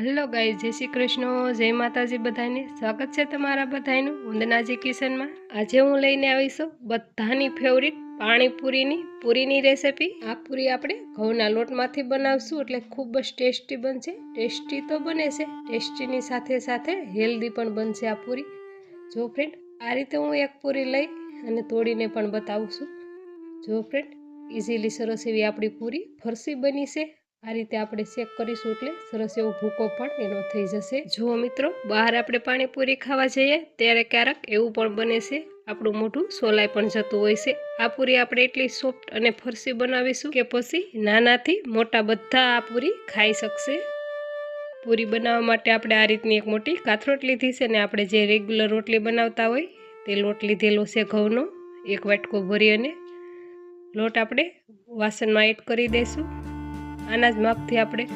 Hello ગાઈ જય શ્રી કૃષ્ણ. જય માતાજી બધાને. સ્વાગત છે તમારા બધાનું વંદનાજી કિચનમાં આજે હું લઈને આવીશું બધાની ફેવરિટ પાણીપુરીની. પૂરીની રેસિપી આ પૂરી આપણે ઘઉંના લોટમાંથી બનાવશું એટલે ખૂબ જ ટેસ્ટી બનશે. ટેસ્ટી તો બને છે, ટેસ્ટીની સાથે સાથે હેલ્ધી પણ બનશે આ પૂરી. જો ફ્રેન્ડ આ રીતે હું એક પૂરી લઈ અને તોડીને પણ બતાવું છું. જો ફ્રેન્ડ ઇઝીલી સરસ એવી આપણી પૂરી ફરસી બની છે. આ રીતે આપણે ચેક કરીશું એટલે સરસ એવો ભૂકો પણ એનો થઈ જશે. જુઓ મિત્રો, બહાર આપણે પાણીપુરી ખાવા જઈએ, ત્યારે ક્યારેક એવું પણ બને છે, આપણું મોઢું સોલાઈ પણ જતું હોય છે. આ પૂરી આપણે એટલી સોફ્ટ અને ફરસી બનાવીશું કે પછી નાનાથી મોટા બધા આ પૂરી ખાઈ શકશે. પૂરી બનાવવા માટે આપણે આ રીતની એક મોટી કાથરોટ લીધી છે ને આપણે જે રેગ્યુલર રોટલી બનાવતા હોય, તે લોટ લીધેલો છે ઘઉંનો. એક વાટકો ભરી અને લોટ આપણે વાસણમાં એડ કરી દઈશું. આના જ માપથી આપણે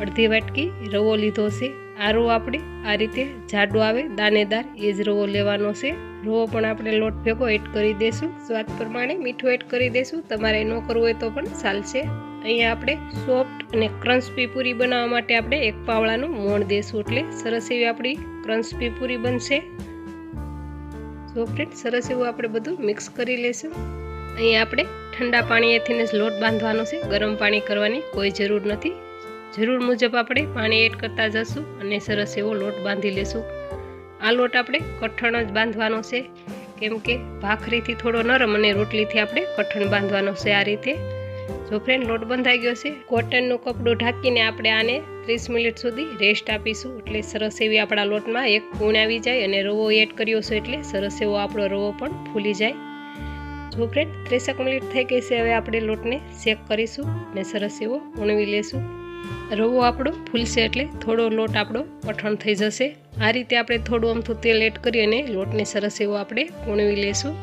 અડધી વાટકી રવો લીધો છે. આ રવો આપણે આ રીતે જાડો આવે, દાનેદાર, એ જ રવો લેવાનો છે. રવો પણ આપણે લોટ ભેગો એડ કરી દઈશું સ્વાદ પ્રમાણે મીઠું એડ કરી દઈશું તમારે ન કરવું હોય તો પણ ચાલશે. અહીંયા આપણે સોફ્ટ અને ક્રન્ચપી પૂરી બનાવવા માટે આપણે એક પાવડાનું મોણ દઈશું એટલે સરસ એવી આપણી ક્રન્ચપી પૂરી બનશે. સોફ્ટ સરસ એવું આપણે બધું મિક્સ કરી લઈશું અહીંયા આપણે ઠંડા પાણીએથી જ લોટ બાંધવાનો છે. ગરમ પાણી કરવાની કોઈ જરૂર નથી. જરૂર મુજબ આપણે પાણી એડ કરતા જશું અને સરસ એવો લોટ બાંધી લેશું. આ લોટ આપણે કઠણ જ બાંધવાનો છે. કેમ કે ભાખરીથી થોડો નરમ અને રોટલીથી આપણે કઠણ બાંધવાનો છે આ રીતે. જો ફ્રેન્ડ લોટ બંધાઈ ગયો છે કોટનનું કપડું ઢાંકીને આપણે આને ત્રીસ મિનિટ સુધી રેસ્ટ આપીશું. એટલે સરસ એવી આપણા લોટમાં એક કૂણ આવી જાય અને રવો એડ કર્યો છે એટલે સરસ એવો આપણો રવો પણ ફૂલી જાય. જો ફ્રેન્ડ ત્રીસેક મિનિટ થઈ ગઈ છે, હવે આપણે લોટને શેક કરીશું અને સરસ એવો ઉણવી લેશું. રવો આપણો ફૂલશે એટલે થોડો લોટ આપણો કઠણ થઈ જશે. આ રીતે આપણે થોડું અમથું તેલ એડ કરી અને લોટને સરસ એવો આપણે ઉણવી લેશું.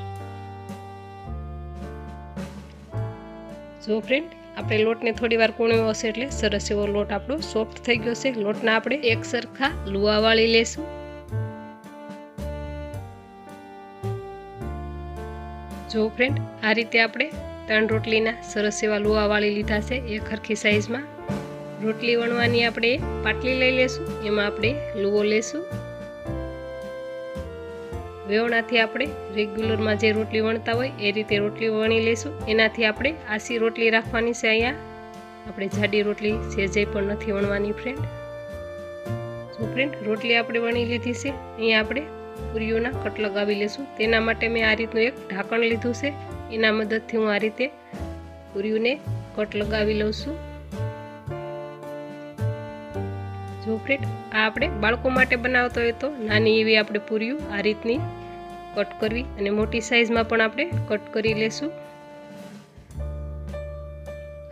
જો ફ્રેન્ડ આપણે લોટને થોડી વાર કૂણવ્યો હશે એટલે સરસ એવો લોટ આપણો સોફ્ટ થઈ ગયો છે. લોટના આપણે એક સરખા લુવા વાળી લેશું. જો ફ્રેન્ડ આ રીતે આપણે ત્રણ રોટલીના સરસ એવા લુવા વાળી લીધા છે એ ખરખી સાઈઝમાં રોટલી વણવાની આપણે પાટલી લઈ લેશું, એમાં આપણે લુવો લેશું. વેવણાથી આપણે રેગ્યુલરમાં જે રોટલી વણતા હોય એ રીતે રોટલી વણી લેશું. એનાથી આપણે આસી રોટલી રાખવાની છે અહીંયા. આપણે જાડી રોટલી સેજે પણ નથી વણવાની ફ્રેન્ડ જો ફ્રેન્ડ રોટલી આપણે વણી લીધી છે, અહીંયા આપણે પૂરીઓના કટ લગાવી લેશું. તેના માટે મેં આ રીતનું એક ઢાંકણ લીધું છે. એના મદદથી હું આ રીતે પૂરીઓને કટ લગાવી લઉં છું. જો ફ્રેન્ડ, આ આપણે બાળકો માટે બનાવતો હોય તો નાની એવી આપણે પૂરીઓ આ રીતની કટ કરવી અને મોટી સાઈઝમાં પણ આપણે કટ કરી લેશું.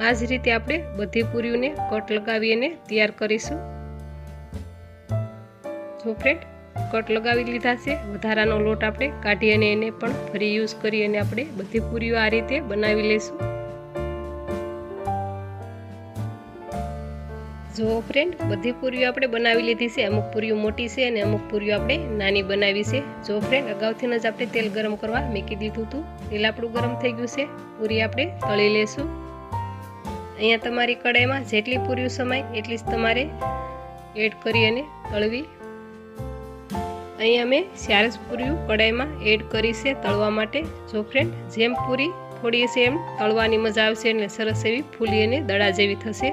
આ જ રીતે આપણે બધી પૂરીઓને કટ લગાવી અને તૈયાર કરીશું. જો ફ્રેન્ડ કટ લગાવી લીધા છે. વધારાનો લોટ આપણે કાઢી અને એને પણ ફરી યુઝ કરી અને આપણે બધી પૂરીઓ આ રીતે બનાવી લઈશું જો ફ્રેન્ડ બધી પૂરીઓ આપણે બનાવી લીધી છે. અમુક પૂરીઓ મોટી છે અને અમુક પૂરીઓ આપણે નાની બનાવી છે. જો ફ્રેન્ડ અગાઉથી જ આપણે તેલ ગરમ કરવા મૂકી દીધું હતું. તેલ આપણું ગરમ થઈ ગયું છે. પૂરી આપણે તળી લેશું. અહીંયા તમારી કડાઈમાં જેટલી પૂરીઓ સમાય એટલી જ તમારે એડ કરી અને તળવી અહીંયા અમે સારસ પૂરીયું કડાઈમાં એડ કરી છે તળવા માટે. જો ફ્રેન્ડ જેમ પૂરી થોડી છે એમ તળવાની મજા આવશે એટલે સરસ એવી ફૂલી અને દડા જેવી થશે.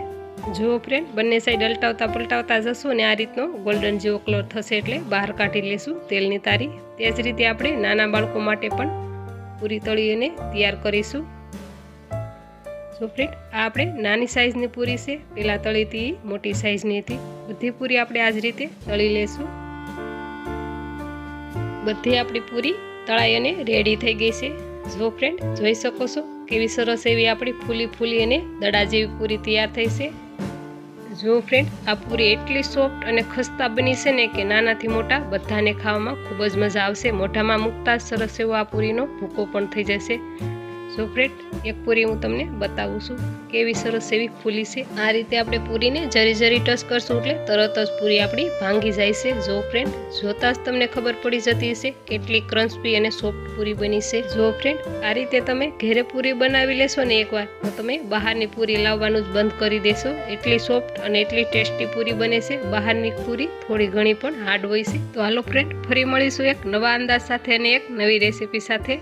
જો ફ્રેન્ડ બંને સાઈડ અલટાવતા પલટાવતા જશું અને આ રીતનો ગોલ્ડન જેવો કલર થશે એટલે બહાર કાઢી લેશું તેલની તારી. તે જ રીતે આપણે નાના બાળકો માટે પણ પૂરી તળી અને તૈયાર કરીશું. જો ફ્રેન્ડ આ આપણે નાની સાઈઝની પૂરી છે. પહેલાં તળી મોટી સાઈઝની હતી. બધી પૂરી આપણે આ જ રીતે તળી લેશું. બધી આપણી પૂરી તળાઈ અને રેડી થઈ ગઈ છે. જો ફ્રેન્ડ જોઈ શકો છો કેવી સરસ એવી આપણી ફૂલી ફૂલી અને દડા જેવી પૂરી તૈયાર થઈ છે. જો ફ્રેન્ડ આ પૂરી એટલી સોફ્ટ અને ખસ્તા બની છે ને કે નાનાથી મોટા બધાને ખાવામાં ખૂબ જ મજા આવશે. મોઢામાં મૂકતા સરસ એવો આ પૂરીનો ભૂકો પણ થઈ જશે. સો ફ્રેન્ડ એક પૂરી હું તમને બતાવું છું. કેવી સરસ એવી ફૂલી છે. આ રીતે આપણે પૂરીને જરી જરી ટચ કરશું એટલે તરત જ પૂરી આપણી ભાંગી જાય છે. જો ફ્રેન્ડ જોતા જ તમને ખબર પડી જતી હશે કેટલી ક્રન્ચપી અને સોફ્ટ પૂરી બની છે. જો ફ્રેન્ડ આ રીતે તમે ઘેરે પૂરી બનાવી લેશો ને એકવાર, તો તમે બહારની પૂરી લાવવાનું જ બંધ કરી દેશો. એટલી સોફ્ટ અને એટલી ટેસ્ટી પૂરી બને છે. બહારની પૂરી થોડી ઘણી પણ હાર્ડ હોય છે. તો હાલો ફ્રેન્ડ ફરી મળીશું એક નવા અંદાજ સાથે અને એક નવી રેસીપી સાથે.